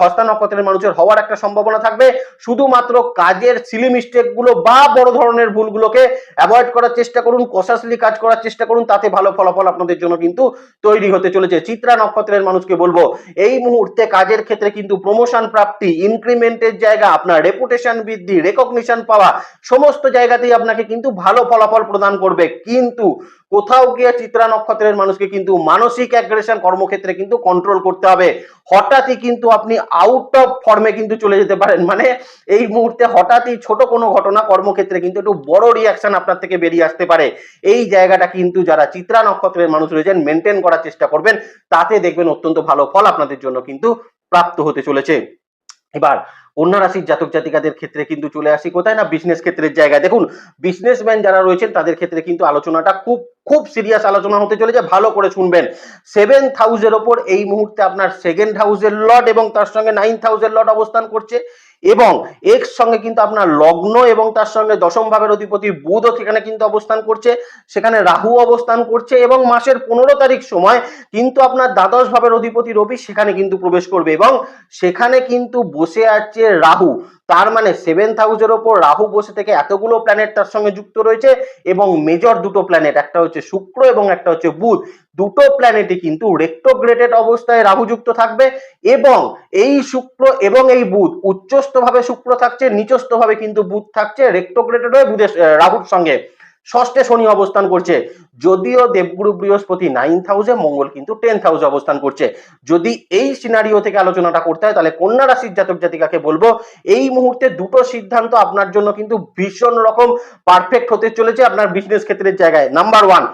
হস্তা নক্ষত্রের মানুষের হওয়ার একটা সম্ভাবনা থাকবে। শুধুমাত্র কাজের সিলি মিস্টেকগুলো বা বড় ধরনের ভুলগুলোকে অ্যাভয়েড করার চেষ্টা করুন কষাসলি কাজ করার চেষ্টা করুন, তাতে ভালো ফলাফল আপনাদের জন্য কিন্তু তৈরি হতে চলেছে। চিত্রা নক্ষত্রের মানুষকে বলব, এই মুহূর্তে কাজের ক্ষেত্রে কিন্তু প্রমোশন প্রাপ্তি ইনক্রিমেন্টের জায়গা, আপনার রেপুটেশন বৃদ্ধি রেকগনিশন পাওয়া, সমস্ত জায়গাতেই আপনাকে কিন্তু ভালো ফলাফল প্রদান করবে। কিন্তু কোথাও গিয়ে চিত্রা নক্ষত্রের মানুষকে কিন্তু মানসিক অ্যাগ্রেশন কর্মক্ষেত্রে কিন্তু কন্ট্রোল করতে হবে। হঠাৎই কিন্তু আপনি আউট অফ ফর্মে কিন্তু চলে যেতে পারেন। মানে এই মুহূর্তে হঠাৎই ছোট কোনো ঘটনা কর্মক্ষেত্রে কিন্তু একটু বড় রিয়াকশন আপনার থেকে বেরিয়ে আসতে পারে। এই জায়গাটা কিন্তু যারা চিত্রা নক্ষত্রের মানুষ রয়েছেন মেনটেন করার চেষ্টা করবেন। তাতে দেখবেন অত্যন্ত ভালো ফল আপনাদের জন্য কিন্তু প্রাপ্ত হতে চলেছে। এবার অন্য রাশির জাতক জাতিকাদের ক্ষেত্রে কিন্তু চলে আসি কোথায় না? বিজনেস ক্ষেত্রের জায়গায়। দেখুন বিজনেসম্যান যারা রয়েছেন, তাদের ক্ষেত্রে কিন্তু আলোচনাটা খুব খুব সিরিয়াস আলোচনা হতে চলেছে। ভালো করে শুনবেন। সেভেন হাউসের ওপর এই মুহূর্তে আপনার সেকেন্ড হাউসের লট এবং তার সঙ্গে নাইন্থ হাউসের লট অবস্থান করছে। এবং এক্স সঙ্গে কিন্তু আপনার লগ্ন এবং তার সঙ্গে দশম ভাবের অধিপতি বুধও সেখানে কিন্তু অবস্থান করছে। সেখানে রাহু অবস্থান করছে এবং মাসের পনেরো তারিখ সময় কিন্তু আপনার দ্বাদশ ভাবের অধিপতি রবি সেখানে কিন্তু প্রবেশ করবে এবং সেখানে কিন্তু বসে আছে রাহু। তার মানে সেভেন্থ হাউসের ওপর রাহু বসে থেকে এতগুলো প্ল্যানেট তার সঙ্গে যুক্ত রয়েছে এবং মেজর দুটো প্ল্যানেট একটা হচ্ছে শুক্র এবং একটা হচ্ছে বুধ। দুটো প্ল্যানেটই কিন্তু রেক্টোগ্রেটেড অবস্থায় রাহু যুক্ত থাকবে এবং এই শুক্র এবং এই বুধ উচ্চস্থ ভাবে শুক্র থাকছে নিচস্থ ভাবে কিন্তু বুধ থাকছে রেক্টোগ্রেটেড হয়ে বুধের রাহুর সঙ্গে। ষষ্ঠে শনি অবস্থান করছে। যদিও দেবগুরু বৃহস্পতি নাইন্থ হাউসে মঙ্গল কিন্তু টেন্থ হাউসে অবস্থান করছে। যদি এই সিনারিও থেকে আলোচনাটা করতে হয়, তাহলে কন্যা রাশির জাতক জাতিকাকে বলব, এই মুহূর্তে দুটো সিদ্ধান্ত আপনার জন্য কিন্তু ভীষণ রকম পারফেক্ট হতে চলেছে আপনার বিজনেস ক্ষেত্রের জায়গায়। নাম্বার ওয়ান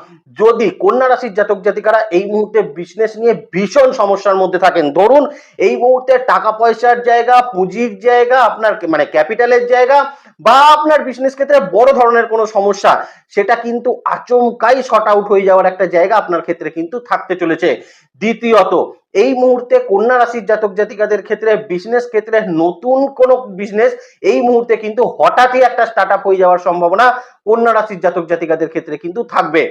যদি কন্যা রাশির জাতক জাতিকারা এই মুহূর্তে বিজনেস নিয়ে ভীষণ সমস্যার মধ্যে থাকেন, ধরুন এই মুহূর্তে টাকা পয়সার জায়গা, পুঁজির জায়গা, আপনার মানে ক্যাপিটালের জায়গা, বা আপনার বিজনেস ক্ষেত্রে বড় ধরনের কোনো সমস্যা, সেটা কিন্তু আচমকাই শর্ট আউট হয়ে যাওয়ার একটা জায়গা আপনার ক্ষেত্রে কিন্তু থাকতে চলেছে। দ্বিতীয়ত, এই মুহূর্তে কন্যা রাশির জাতক জাতিকাদের ক্ষেত্রে বিজনেস ক্ষেত্রে নতুন কোন বিজনেস এই মুহূর্তে কিন্তু হঠাৎই একটা স্টার্ট আপ হয়ে যাওয়ার সম্ভাবনা কন্যা রাশির জাতক জাতিকাদের ক্ষেত্রে কিন্তু থাকবে।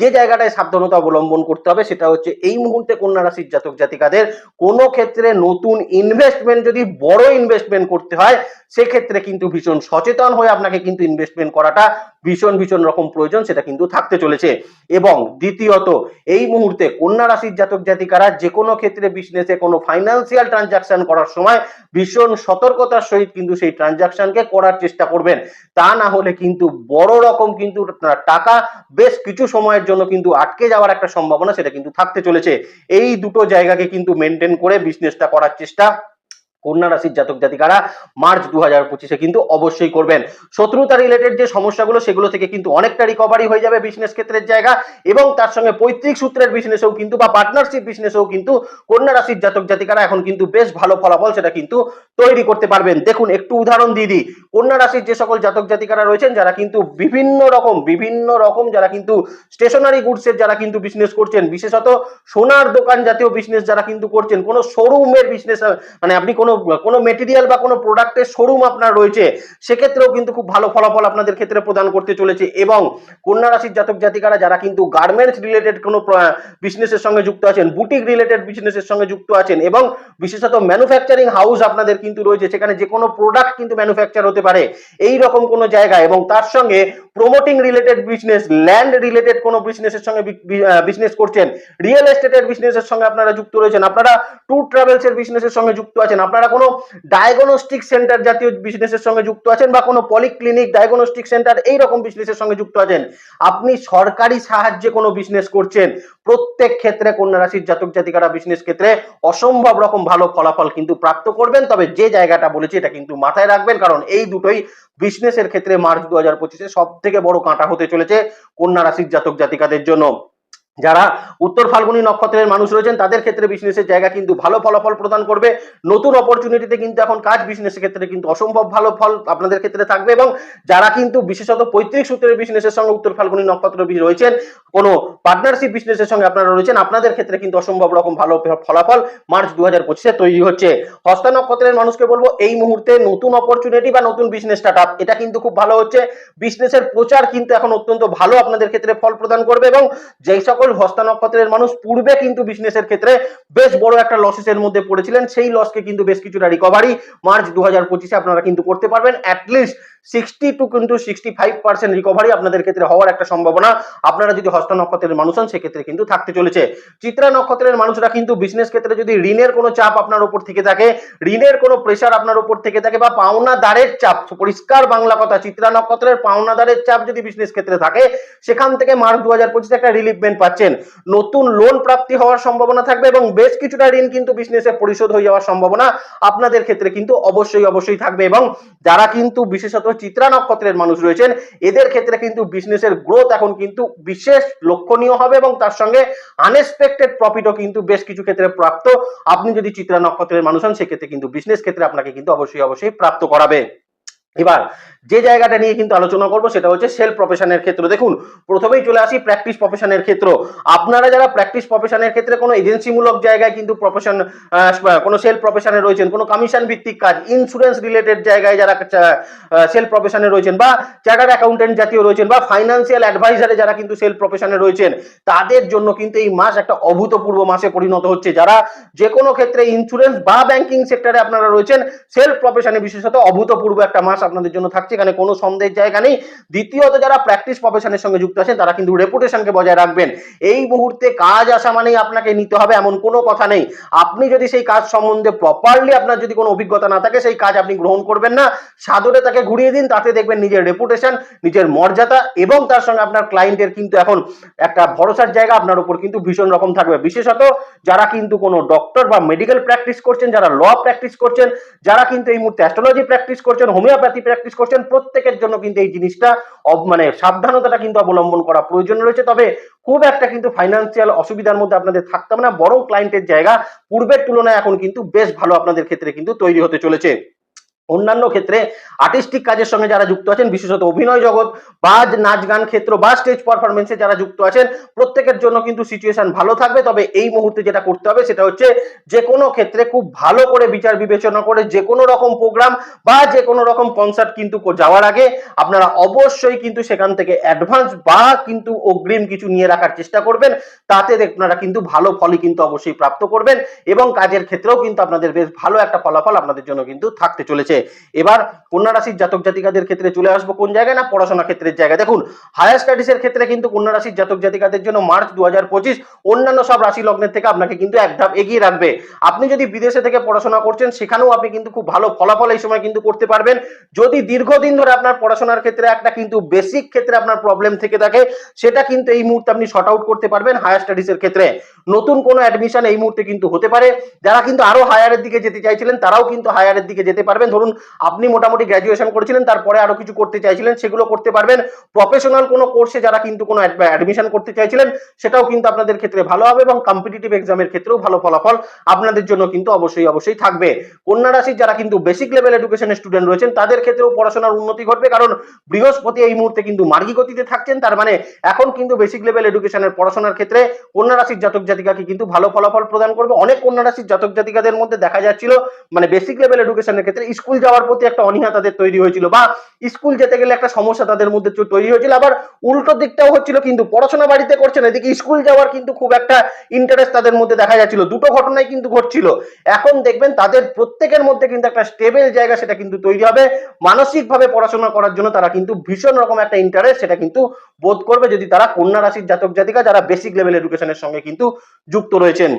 যে জায়গাটায় সাবধানতা অবলম্বন করতে হবে সেটা হচ্ছে এই মুহূর্তে কন্যা রাশির জাতক জাতিকাদের। কোনো ক্ষেত্রে নতুন ইনভেস্টমেন্ট যদি বড় ইনভেস্টমেন্ট করতে হয়, সেক্ষেত্রে কিন্তু ভীষণ সচেতন হয়ে আপনাকে কিন্তু ইনভেস্টমেন্ট করাটা ভীষণ ভীষণ রকম প্রয়োজন, সেটা কিন্তু থাকতে চলেছে। এবং দ্বিতীয়ত, এই মুহূর্তে কন্যা রাশির জাতক জাতিকারা যে কোনো ক্ষেত্রে বিজনেসে কোনো ফাইন্যান্সিয়াল ট্রানজাকশন করার সময় ভীষণ সতর্কতার সহিত কিন্তু সেই ট্রানজাকশনকে করার চেষ্টা করবেন। তা না হলে কিন্তু বড় রকম কিন্তু টাকা বেশ কিছু সময়ের জন্য কিন্তু আটকে যাওয়ার একটা সম্ভাবনা সেটা কিন্তু থাকতে চলেছে। এই দুটো জায়গাকে কিন্তু মেনটেন করে বিজনেসটা করার চেষ্টা কন্যা রাশির জাতক জাতিকারা মার্চ দু হাজার পঁচিশে কিন্তু অবশ্যই করবেন। শত্রুতা রিলেটেড যে সমস্যাগুলো, সেগুলো থেকে কিন্তু অনেকটা রিকভারি হয়ে যাবে বিজনেস ক্ষেত্রের জায়গা এবং তার সঙ্গে পৈতৃক সূত্রের বিজনেসেও কিন্তু বা পার্টনারশিপ বিজনেসেও কিন্তু কন্যা রাশির জাতক জাতিকারা এখন কিন্তু বেশ ভালো ফলাফল সেটা কিন্তু তৈরি করতে পারবেন। দেখুন, একটু উদাহরণ দিয়ে দিই। কন্যা রাশির যে সকল জাতক জাতিকারা রয়েছেন, যারা কিন্তু বিভিন্ন রকম বিভিন্ন রকম যারা কিন্তু স্টেশনারি গুডসের যারা কিন্তু বিজনেস করছেন, বিশেষত সোনার দোকান জাতীয় বিজনেস যারা কিন্তু করছেন, কোনো শোরুমের বিজনেস মানে আপনি কোনো কোনো মেটেরিয়াল বা কোনো প্রোডাক্টের শোরুম আপনার রয়েছে, সেক্ষেত্রেও কিন্তু খুব ভালো ফলাফল আপনাদের ক্ষেত্রে প্রদান করতে চলেছে এবং কন্যা রাশির জাতক জাতিকারা যারা কিন্তু গার্মেন্টস রিলেটেড কোনো বিজনেসের সঙ্গে যুক্ত আছেন বুটিক রিলেটেড বিজনেসের সঙ্গে যুক্ত আছেন এবং বিশেষত ম্যানুফ্যাকচারিং হাউস আপনাদের কিন্তু রয়েছে, সেখানে যে কোনো প্রোডাক্ট কিন্তু ম্যানুফ্যাকচার হতে পারে, এই রকম কোনো জায়গায় এবং তার সঙ্গে promoting related business land related কোনো বিজনেসের সঙ্গে বিজনেস করছেন রিয়েল এস্টেটের বিজনেসের সঙ্গে আপনারা যুক্ত রয়েছেন, আপনারা ট্যুর ট্রাভেলসের বিজনেসের সঙ্গে যুক্ত আছেন, আপনারা কোনো ডায়াগনস্টিক সেন্টার জাতীয় বিজনেসের সঙ্গে যুক্ত আছেন বা কোনো পলিক্লিনিক ডায়াগনস্টিক সেন্টার এই রকম বিজনেসের সঙ্গে যুক্ত আছেন, আপনি সরকারি সাহায্যে কোনো বিজনেস করছেন, প্রত্যেক ক্ষেত্রে কন্যা রাশির জাতক জাতিকারা বিজনেস ক্ষেত্রে অসম্ভব রকম ভালো ফলাফল কিন্তু প্রাপ্ত করবেন, তবে যে জায়গাটা বলেছি এটা কিন্তু মাথায় রাখবেন, কারণ এই দুটোই বিজনেসের ক্ষেত্রে মার্চ দু হাজার পঁচিশে সব থেকে বড় কাঁটা হতে চলেছে কন্যা রাশির জাতক জাতিকাদের জন্য। যারা উত্তর ফাল্গুনী নক্ষত্রের মানুষ রয়েছেন, তাদের ক্ষেত্রে বিজনেসের জায়গা কিন্তু ভালো ফলাফল প্রদান করবে। নতুন অপরচুনিটিতে কিন্তু এখন কাজ বিজনেসের ক্ষেত্রে কিন্তু অসম্ভব ভালো ফল আপনাদের ক্ষেত্রে থাকবে এবং যারা কিন্তু বিশেষত পৈতৃক সূত্রের বিজনেসের সঙ্গে উত্তর ফাল্গুনী নক্ষত্র রয়েছেন, কোনো পার্টনারশিপ বিজনেসের সঙ্গে আপনারা রয়েছেন, আপনাদের ক্ষেত্রে কিন্তু অসম্ভব রকম ভালো ফলাফল মার্চ দু হাজার পঁচিশে তৈরি হচ্ছে। হস্তা নক্ষত্রের মানুষকে বলব, এই মুহূর্তে নতুন অপরচুনিটি বা নতুন বিজনেস স্টার্ট আপ এটা কিন্তু খুব ভালো হচ্ছে। বিজনেসের প্রচার কিন্তু এখন অত্যন্ত ভালো আপনাদের ক্ষেত্রে ফল প্রদান করবে এবং যেই সকল হস্তা নক্ষত্রের মানুষ পূর্বে কিন্তু বিজনেসের ক্ষেত্রে বেশ বড় একটা লসেস এর মধ্যে পড়েছিলেন। সেই লসকে কিন্তু বেশ কিছুটা রিকভারি মার্চ দু হাজার পঁচিশে আপনারা কিন্তু করতে পারবেন। অ্যাটলিস্ট সিক্সটি টু কিন্তু সিক্সটি ফাইভ পার্সেন্ট রিকভারি আপনাদের ক্ষেত্রে হওয়ার একটা সম্ভাবনা। আপনারা যদি হস্ত নক্ষত্রের মানুষ হন, সেক্ষেত্রে কিন্তু থাকতে চলেছে। চিত্রা নক্ষত্রের মানুষরা কিন্তু বিজনেস ক্ষেত্রে যদি ঋণের কোনো চাপ আপনার উপর থেকে থাকে, ঋণের কোনো প্রেশার আপনার উপর থেকে থাকে বা পাওনাদারের চাপ, পরিষ্কার বাংলা কথা, চিত্রা নক্ষত্রের পাওনাদারের চাপ যদি বিজনেস ক্ষেত্রে থাকে, সেখান থেকে মার্চ দু হাজার পঁচিশে একটা রিলিফমেন্ট পাচ্ছেন। নতুন লোন প্রাপ্তি হওয়ার সম্ভাবনা থাকবে এবং বেশ কিছুটা ঋণ কিন্তু বিজনেসে পরিশোধ হয়ে যাওয়ার সম্ভাবনা আপনাদের ক্ষেত্রে কিন্তু অবশ্যই অবশ্যই থাকবে এবং যারা কিন্তু বিশেষত চিত্রা নক্ষত্রের মানুষ রয়েছেন। এদের ক্ষেত্রে কিন্তু বিজনেসের গ্রোথ এখন কিন্তু বিশেষ লক্ষণীয় হবে এবং তার সঙ্গে আনএক্সপেক্টেড প্রফিটও কিন্তু বেশ কিছু ক্ষেত্রে প্রাপ্ত। আপনি যদি চিত্রা নক্ষত্রের মানুষ হন, সেক্ষেত্রে কিন্তু বিজনেস ক্ষেত্রে আপনাকে কিন্তু অবশ্যই অবশ্যই প্রাপ্ত করাবে। এবার যে জায়গাটা নিয়ে কিন্তু আলোচনা করব সেটা হচ্ছে সেলফ প্রফেশনের ক্ষেত্র। দেখুন, প্রথমেই চলে আসি প্র্যাকটিস প্রফেশনের ক্ষেত্র। আপনারা যারা প্র্যাকটিস প্রফেশনের ক্ষেত্রে কোনো এজেন্সিমূলক জায়গায় কিন্তু প্রফেশন কোনো সেলফ প্রফেশনে রয়েছেন, কোনো কমিশন ভিত্তিক কাজ ইন্স্যুরেন্স রিলেটেড জায়গায় যারা সেলফ প্রফেশনে রয়েছেন বা চার্টার্ড অ্যাকাউন্টেন্ট জাতীয় রয়েছেন বা ফাইন্যান্সিয়াল অ্যাডভাইজারে যারা কিন্তু সেলফ প্রফেশনে রয়েছেন, তাদের জন্য কিন্তু এই মাস একটা অভূতপূর্ব মাসে পরিণত হচ্ছে। যারা যে কোনো ক্ষেত্রে ইন্স্যুরেন্স বা ব্যাংকিং সেক্টরে আপনারা রয়েছেন সেলফ প্রফেশনে বিশেষত অভূতপূর্ব একটা মাস আপনাদের জন্য থাকছে, এখানে কোনো সন্দেহের জায়গা নেই। দ্বিতীয়ত, যারা প্র্যাকটিস প্রফেশনের সঙ্গে যুক্ত আছেন, তারা কিন্তু রেপুটেশনকে বজায় রাখবেন। এই মুহূর্তে কাজ আসা মানেই আপনাকে নিতে হবে, এমন কোনো কথা নেই। আপনি যদি সেই কাজ সম্বন্ধে প্রপারলি আপনার যদি কোনো অভিজ্ঞতা না থাকে, সেই কাজ আপনি গ্রহণ করবেন না। সাদরে তাকে ঘুরিয়ে দিন, তাতে দেখবেন নিজের রেপুটেশন নিজের মর্যাদা এবং তার সঙ্গে আপনার ক্লায়েন্টের কিন্তু এখন একটা ভরসার জায়গা আপনার উপর কিন্তু ভীষণ রকম থাকবে। বিশেষত, যারা কিন্তু কোনো ডক্টর বা মেডিকেল প্র্যাকটিস করছেন, যারা ল প্র্যাকটিস করছেন, যারা কিন্তু এই মুহূর্তে অ্যাস্ট্রোলজি প্র্যাকটিস করছেন হোমিওপ্যাথি প্র্যাকটিস করছেন, প্রত্যেকের জন্য কিন্তু এই জিনিসটা মানে সাবধানতাটা কিন্তু অবলম্বন করা প্রয়োজন রয়েছে। তবে খুব একটা কিন্তু ফাইন্যান্সিয়াল অসুবিধার মধ্যে আপনাদের থাকতে হবে না, বরং ক্লায়েন্টের জায়গা পূর্বের তুলনায় এখন কিন্তু বেশ ভালো আপনাদের ক্ষেত্রে কিন্তু তৈরি হতে চলেছে। অন্যান্য ক্ষেত্রে আর্টিস্টিক কাজের সঙ্গে যারা যুক্ত আছেন, বিশেষত অভিনয় জগৎ বা নাচ গান ক্ষেত্র বা স্টেজ পারফরমেন্সে যারা যুক্ত আছেন, প্রত্যেকের জন্য কিন্তু সিচুয়েশন ভালো থাকবে। তবে এই মুহূর্তে যেটা করতে হবে সেটা হচ্ছে যে কোনো ক্ষেত্রে খুব ভালো করে বিচার বিবেচনা করে যে কোনো রকম প্রোগ্রাম বা যে কোনো রকম কনসার্ট কিন্তু যাওয়ার আগে আপনারা অবশ্যই কিন্তু সেখান থেকে অ্যাডভান্স বা কিন্তু অগ্রিম কিছু নিয়ে রাখার চেষ্টা করবেন। তাতে আপনারা কিন্তু ভালো ফলই কিন্তু অবশ্যই প্রাপ্ত করবেন এবং কাজের ক্ষেত্রেও কিন্তু আপনাদের বেশ ভালো একটা ফলাফল আপনাদের জন্য কিন্তু থাকতে চলেছে। এবার কন্যা রাশির জাতক জাতিকাদের ক্ষেত্রে চলে আসব কোন জায়গায়? না পড়াশোনা ক্ষেত্রের জায়গায়। দেখুন হায়ার স্টাডিজের ক্ষেত্রে কিন্তু কন্যা রাশির জাতক জাতিকাদের জন্য মার্চ দু অন্যান্য সব রাশি লগ্নের থেকে আপনাকে কিন্তু এক ধাপ এগিয়ে রাখবে। আপনি যদি বিদেশে থেকে পড়াশোনা করছেন, সেখানেও আপনি কিন্তু খুব ভালো ফলাফল এই সময় কিন্তু করতে পারবেন। যদি দীর্ঘদিন ধরে আপনার পড়াশোনার ক্ষেত্রে একটা কিন্তু বেসিক ক্ষেত্রে আপনার প্রবলেম থেকে থাকে, সেটা কিন্তু এই মুহূর্তে আপনি শর্ট আউট করতে পারবেন হায়ার স্টাডিজের ক্ষেত্রে। নতুন কোনো অ্যাডমিশন এই মুহূর্তে কিন্তু হতে পারে। যারা কিন্তু আরও হায়ারের দিকে যেতে চাইছিলেন, তারাও কিন্তু হায়ারের দিকে যেতে পারবেন। আপনি মোটামুটি গ্র্যাজুয়েশন করেছিলেন, তারপরে আরও কিছু করতে চাইছিলেন, সেগুলো করতে পারবেন। প্রফেশনাল কোনো কোর্সে যারা কিন্তু কোনো অ্যাডমিশন করতে চাইছিলেন, সেটাও কিন্তু আপনাদের ক্ষেত্রে ভালো হবে এবং কম্পিটিটিভ এক্সামের ক্ষেত্রেও ভালো ফলাফল আপনাদের জন্য কিন্তু অবশ্যই অবশ্যই থাকবে। কন্যা রাশির যারা কিন্তু বেসিক লেভেল এডুকেশনের স্টুডেন্ট রয়েছেন, তাদের ক্ষেত্রেও পড়াশোনার উন্নতি ঘটবে, কারণ বৃহস্পতি এই মুহূর্তে কিন্তু মার্গী গতিতে থাকছেন, তার মানে এখন কিন্তু বেসিক লেভেল এডুকেশনের পড়াশোনার ক্ষেত্রে কন্যা রাশির জাতক জাতিকাকে কিন্তু ভালো ফলাফল প্রদান করবে। অনেক কন্যা রাশির জাতক জাতিকাদের মধ্যে দেখা যাচ্ছিল মানে বেসিক লেভেল এডুকেশনের ক্ষেত্রে স্কুল যাওয়ার প্রতি একটা অনীহা তাদের তৈরি হয়েছিল বা স্কুল যেতে গেলে একটা সমস্যা তাদের মধ্যে তৈরি হয়েছিল। আবার উল্টো দিকটাও হচ্ছিল কিন্তু পড়াশোনা বাড়িতে করছে না, এদিকে স্কুল যাওয়ার কিন্তু খুব একটা ইন্টারেস্ট তাদের মধ্যে দেখা যাচ্ছিল। দুটো ঘটনাই কিন্তু ঘটছিল। এখন দেখবেন তাদের প্রত্যেকের মধ্যে কিন্তু একটা স্টেবল জায়গা সেটা কিন্তু তৈরি হবে। মানসিকভাবে পড়াশোনা করার জন্য তারা কিন্তু ভীষণ রকম একটা ইন্টারেস্ট সেটা কিন্তু বোধ করবে যদি তারা কন্যা রাশির জাতক জাতিকা যারা বেসিক লেভেল এডুকেশনের সঙ্গে কিন্তু যুক্ত রয়েছেন।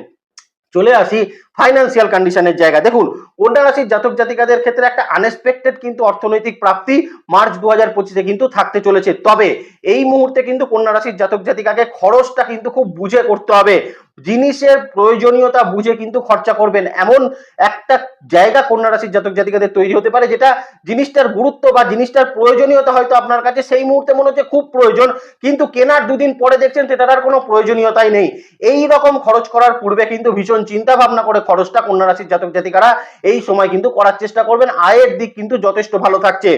চলে আসি ফাইন্যান্সিয়াল কন্ডিশনের জায়গা দেখুন, কন্যা রাশির জাতক জাতিকাদের ক্ষেত্রে একটা আনএক্সপেক্টেড কিন্তু অর্থনৈতিক প্রাপ্তি মার্চ দু হাজার পঁচিশে কিন্তু থাকতে চলেছে। তবে এই মুহূর্তে কিন্তু কন্যা রাশির জাতক জাতিকাকে খরচটা কিন্তু খুব বুঝে করতে হবে। জিনিসের প্রয়োজনীয়তা বুঝে কিন্তু খরচা করবেন। এমন একটা জায়গা কন্যা রাশির জাতক জাতিকাদের তৈরি হতে পারে যেটা জিনিসটার গুরুত্ব বা জিনিসটার প্রয়োজনীয়তা হয়তো আপনার কাছে সেই মুহূর্তে মনে হচ্ছে খুব প্রয়োজন, কিন্তু কেনার দুদিন পরে দেখছেন সেটার আর কোনো প্রয়োজনীয়তাই নেই। এই রকম খরচ করার পূর্বে কিন্তু ভীষণ চিন্তা ভাবনা করে খরচটা কন্যা রাশির জাতক জাতিকারা এই সময় কিন্তু করার চেষ্টা করবেন। আয়ের দিক কিন্তু যথেষ্ট ভালো থাকছে।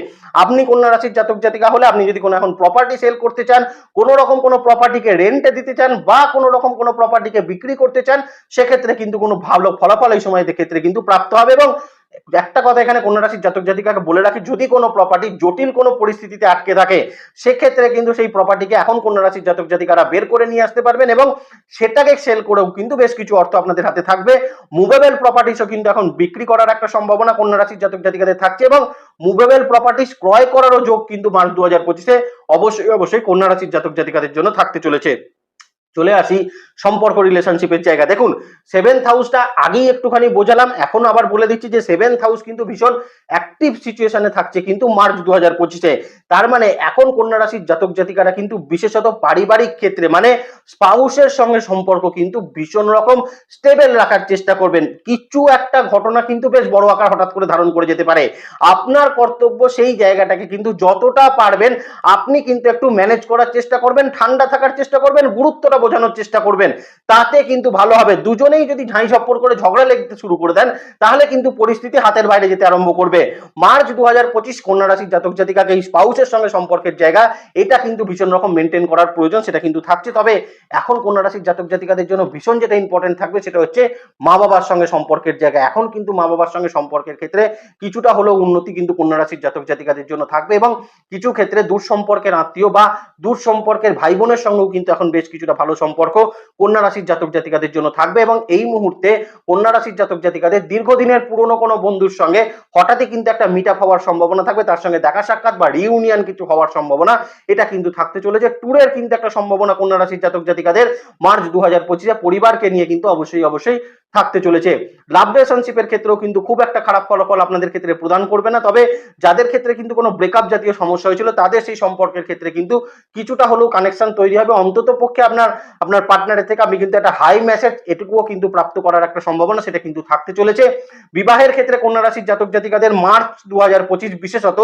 আপনি কন্যা রাশির জাতক জাতিকা হলে আপনি যদি কোনো এখন প্রপার্টি সেল করতে চান, কোনো রকম কোনো প্রপার্টিকে রেন্টে দিতে চান বা কোনো রকম কোনো প্রপার্টিকে বিক্রি করতে চান, সেক্ষেত্রে কিন্তু কোনো ভালো ফলাফল এই সময় ক্ষেত্রে কিন্তু প্রাপ্ত হবে। এবং একটা কথা এখানে কন্যা রাশির জাতক জাতিকাকে বলে রাখি, যদি কোনো প্রপার্টি জটিল কোনো পরিস্থিতিতে আটকে থাকে, সেক্ষেত্রে কিন্তু সেই প্রপার্টিকে এখন কন্যা রাশির জাতক জাতিকারা বের করে নিয়ে আসতে পারবেন এবং সেটাকে সেল করেও কিন্তু বেশ কিছু অর্থ আপনাদের হাতে থাকবে। মুভেবল প্রপার্টিসও কিন্তু এখন বিক্রি করার একটা সম্ভাবনা কন্যা রাশির জাতক জাতিকাদের থাকছে এবং মুভেবল প্রপার্টিস ক্রয় করারও যোগ কিন্তু মার্চ দু হাজার পঁচিশে অবশ্যই অবশ্যই কন্যা রাশির জাতক জাতিকাদের জন্য থাকতে চলেছে। চলে আসি সম্পর্ক রিলেশনশিপের জায়গা। দেখুন সেভেন্থ হাউসটা আগেই একটুখানি বোঝালাম, এখন আবার বলে দিচ্ছি যে সেভেন্থ হাউস কিন্তু ভীষণ অ্যাক্টিভ সিচুয়েশনে থাকছে কিন্তু মার্চ দু হাজার পঁচিশে। তার মানে এখন কন্যা রাশির জাতক জাতিকারা কিন্তু বিশেষত পারিবারিক ক্ষেত্রে মানে স্পাউসের সঙ্গে সম্পর্ক কিন্তু ভীষণ রকম স্টেবল রাখার চেষ্টা করবেন। কিছু একটা ঘটনা কিন্তু বেশ বড় আকার হঠাৎ করে ধারণ করে যেতে পারে। আপনার কর্তব্য সেই জায়গাটাকে কিন্তু যতটা পারবেন, আপনি কিন্তু একটু ম্যানেজ করার চেষ্টা করবেন, ঠান্ডা থাকার চেষ্টা করবেন, গুরুত্বটা বোঝানোর চেষ্টা করবেন। তাতে কিন্তু ভালো হবে। দুজনেই যদি ঝাঁই সপ্পর করে ঝগড়া লেগতে শুরু করে দেন, তাহলে কিন্তু পরিস্থিতি হাতের বাইরে যেতে আরম্ভ করবে। মার্চ দু হাজার পঁচিশ কন্যা রাশির জাতক জাতিকাকে এই স্পাউসের সঙ্গে সম্পর্কের জায়গা, এটা কিন্তু ভীষণ রকম মেনটেন করার প্রয়োজন, সেটা কিন্তু থাকছে। তবে এখন কন্যা রাশির জাতক জাতিকাদের জন্য ভীষণ যেটা ইম্পর্টেন্ট থাকবে, সেটা হচ্ছে মা বাবার সঙ্গে সম্পর্কের জায়গা। এখন কিন্তু মা বাবার সঙ্গে সম্পর্কের ক্ষেত্রে কিছুটা হলেও উন্নতি কিন্তু কন্যা রাশির জাতক জাতিকাদের জন্য থাকবে এবং কিছু ক্ষেত্রে দূর সম্পর্কের আত্মীয় বা দূর সম্পর্কের ভাই বোনের সঙ্গেও কিন্তু এখন বেশ কিছুটা ভালো সম্পর্ক কন্যা রাশির জাতক জাতিকাদের জন্য থাকবে এবং এই মুহূর্তে কন্যা রাশির জাতক জাতিকাদের দীর্ঘদিনের পুরনো কোনো বন্ধুর সঙ্গে হঠাৎই কিন্তু একটা মিট আপ হওয়ার সম্ভাবনা থাকবে। তার সঙ্গে দেখা সাক্ষাৎ বা রিউনিয়ন কিছু হওয়ার সম্ভাবনা এটা কিন্তু থাকতে চলেছে। ট্যুরের কিন্তু একটা সম্ভাবনা কন্যা রাশির জাতক জাতিকাদের মার্চ দু হাজার পরিবারকে নিয়ে কিন্তু অবশ্যই অবশ্যই থাকতে চলেছে। লাভ রিলেশনশিপের ক্ষেত্রেও কিন্তু খুব একটা খারাপ ফলাফল আপনাদের ক্ষেত্রে প্রদান করবে না। তবে যাদের ক্ষেত্রে কিন্তু কোনো ব্রেকআপ জাতীয় সমস্যা হয়েছিল, তাদের সেই সম্পর্কের ক্ষেত্রে কিন্তু কিছুটা হলেও কানেকশন তৈরি হবে। অন্তত পক্ষে আপনার আপনার পার্টনারের থেকে আপনি কিন্তু একটা হাই মেসেজ এটুকুও কিন্তু প্রাপ্ত করার একটা সম্ভাবনা, সেটা কিন্তু থাকতে চলেছে। বিবাহের ক্ষেত্রে কন্যা রাশির জাতক জাতিকাদের মার্চ দু হাজার বিশেষত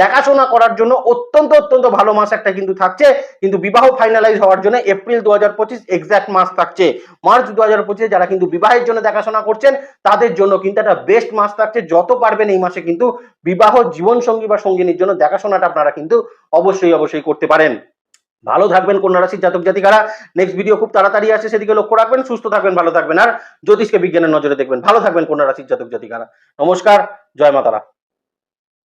দেখাশোনা করার জন্য অত্যন্ত অত্যন্ত ভালো মাস একটা কিন্তু থাকছে। কিন্তু বিবাহ ফাইনালাইজ হওয়ার জন্য এপ্রিল দু হাজার পঁচিশ এক্সাক্ট মাস থাকছে। মার্চ দু হাজার যারা কিন্তু বিবাহের জন্য দেখাশোনা করছেন, তাদের জন্য কিন্তু একটা বেস্ট মাস থাকছে। যত পারবেন এই মাসে কিন্তু বিবাহ জীবন সঙ্গী বা সঙ্গিনীর জন্য দেখাশোনাটা আপনারা কিন্তু অবশ্যই অবশ্যই করতে পারেন। ভালো থাকবেন কন্যা রাশির জাতক জাতিকারা। নেক্সট ভিডিও খুব তাড়াতাড়ি আসে সেদিকে লক্ষ্য রাখবেন, সুস্থ থাকবেন, ভালো থাকবেন। আর জ্যোতিষকে বিজ্ঞানের নজরে দেখবেন। ভালো থাকবেন কন্যা রাশির জাতক জাতিকারা। নমস্কার, জয় মাতারা।